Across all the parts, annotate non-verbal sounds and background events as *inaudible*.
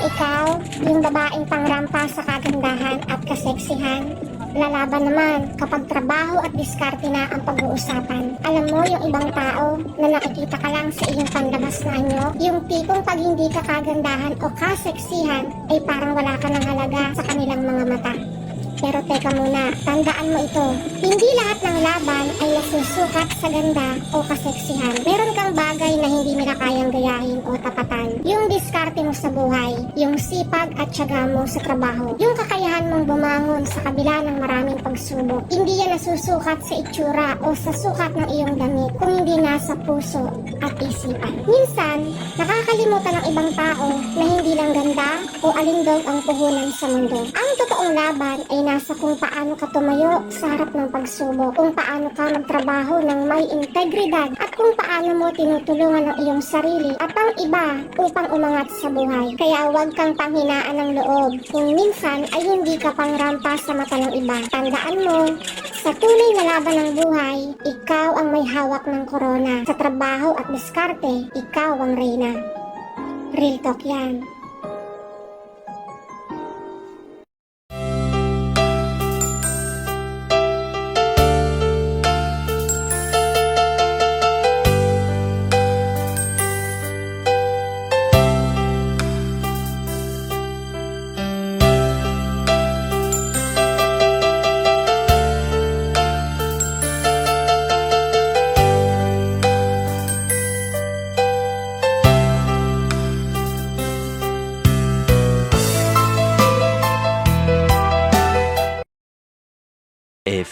ikaw, yung babaeng pangrampa sa kagandahan at kaseksihan. Lalaban naman kapag trabaho at diskarte na ang pag-uusapan. Alam mo yung ibang tao na nakikita ka lang sa iyong panlabas na anyo, yung tipong pag hindi ka kagandahan o kaseksihan ay parang wala ka ng halaga sa kanilang mga mata. Pero teka muna, tandaan mo ito. Hindi lahat ng laban ay nasusukat sa ganda o kaseksihan. Meron kang gayahin o tapatan. Yung diskarte mo sa buhay, yung sipag at tiyaga mo sa trabaho, yung kakayahan mong bumangon sa kabila ng maraming pagsubok. Hindi yan nasusukat sa itsura o sa sukat ng iyong damit kung hindi nasa puso at isipan. Minsan, nakakalimutan ng ibang tao na hindi ganda o alindog ang puhunan sa mundo. Ang totoong laban ay nasa kung paano ka tumayo sa harap ng pagsubok, kung paano ka magtrabaho ng may integridad, at kung paano mo tinutulungan ang iyong sarili at ang iba upang umangat sa buhay. Kaya huwag kang panghinaan ng loob kung minsan ay hindi ka pangrampa sa mata ng iba. Tandaan mo, sa tunay na laban ng buhay, ikaw ang may hawak ng korona. Sa trabaho at diskarte, ikaw ang reyna. Real talk yan.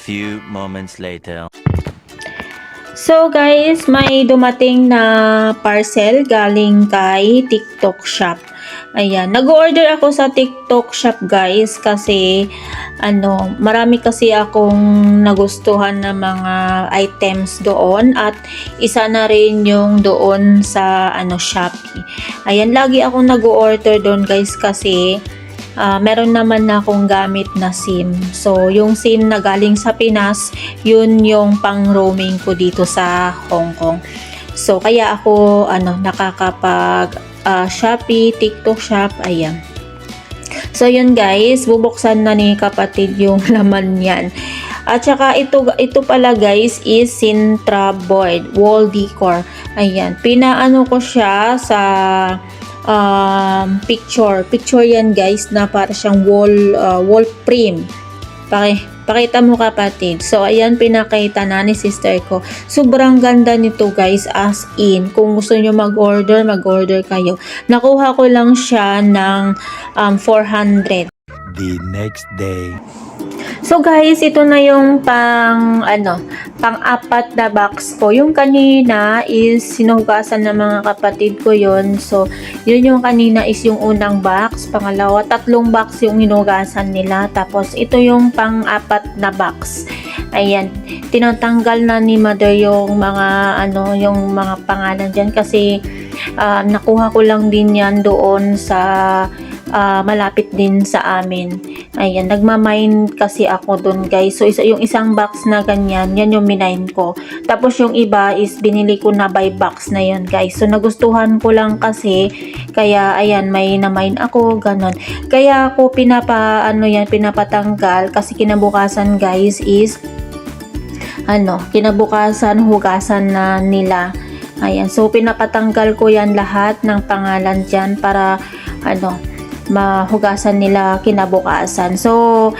Few moments later. So guys, may dumating na parcel galing kay TikTok Shop. Ayan, nag-order ako sa TikTok Shop guys kasi ano, marami kasi akong nagustuhan na mga items doon at isa na rin yung doon sa ano Shopee. Ayan, lagi ako nag-order doon guys kasi ah, meron naman na akong gamit na SIM. So, yung SIM na galing sa Pinas, yun yung pang roaming ko dito sa Hong Kong. So, kaya ako ano nakakapag ah, Shopee, TikTok Shop, ayan. So, yun guys, bubuksan na ni kapatid yung *laughs* laman niyan. At saka ito, ito pala guys is Sintra Board Wall Decor. Ayan, pinaano ko siya sa um, picture. Picture yan guys na para siyang wall, uh, wall frame. Paki, pakita mo kapatid. So, ayan pinakita na ni sister ko. Sobrang ganda nito guys as in. Kung gusto nyo mag-order, mag-order kayo. Nakuha ko lang siya ng um, 400. The next day. So guys, ito na yung pang ano, pang-apat na box ko. Yung kanina is sinuhugasan ng mga kapatid ko yon. So, yun yung kanina is yung unang box, pangalawa, tatlong box yung hinugasan nila. Tapos ito yung pang-apat na box. Ayan, tinatanggal na ni mother yung mga ano, yung mga pangalan diyan kasi ah, nakuha ko lang din yan doon sa ah, malapit din sa amin. Ayan, nagmamine kasi ako doon guys. So, isa, yung isang box na ganyan, yan yung minine ko. Tapos yung iba is binili ko na by box na yun guys. So, nagustuhan ko lang kasi, kaya ayan, may na-mine ako, ganon. Kaya ako pinapa, ano yan, pinapatanggal kasi kinabukasan guys is, ano, kinabukasan, hugasan na nila. Ayan, so pinapatanggal ko yan lahat ng pangalan dyan para, ano, mahugasan nila kinabukasan. So,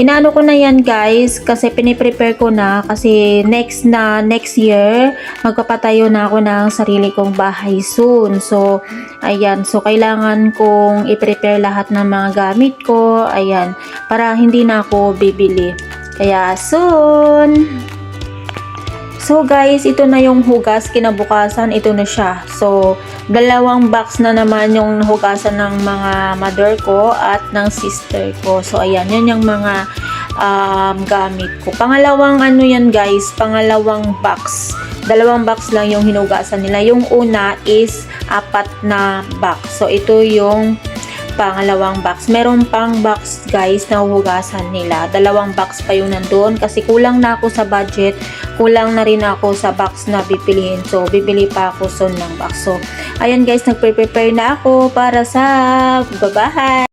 inaano ko na yan guys kasi piniprepare ko na kasi next na next year magpapatayo na ako ng sarili kong bahay soon. So, ayan. So, kailangan kong i-prepare lahat ng mga gamit ko. Ayan. Para hindi na ako bibili. Kaya, soon! So guys, ito na yung hugas kinabukasan, ito na siya. So, dalawang box na naman yung hugasan ng mga mother ko at ng sister ko. So, ayan, yan yung mga um, gamit ko. Pangalawang ano yan guys, pangalawang box. Dalawang box lang yung hinugasan nila. Yung una is apat na box. So, ito yung pangalawang box. Meron pang box guys na huhugasan nila. Dalawang box pa yung nandun kasi kulang na ako sa budget kulang na rin ako sa box na pipiliin. So, bibili pa ako soon ng box. So, ayan guys, nagpe-prepare na ako para sa babahan.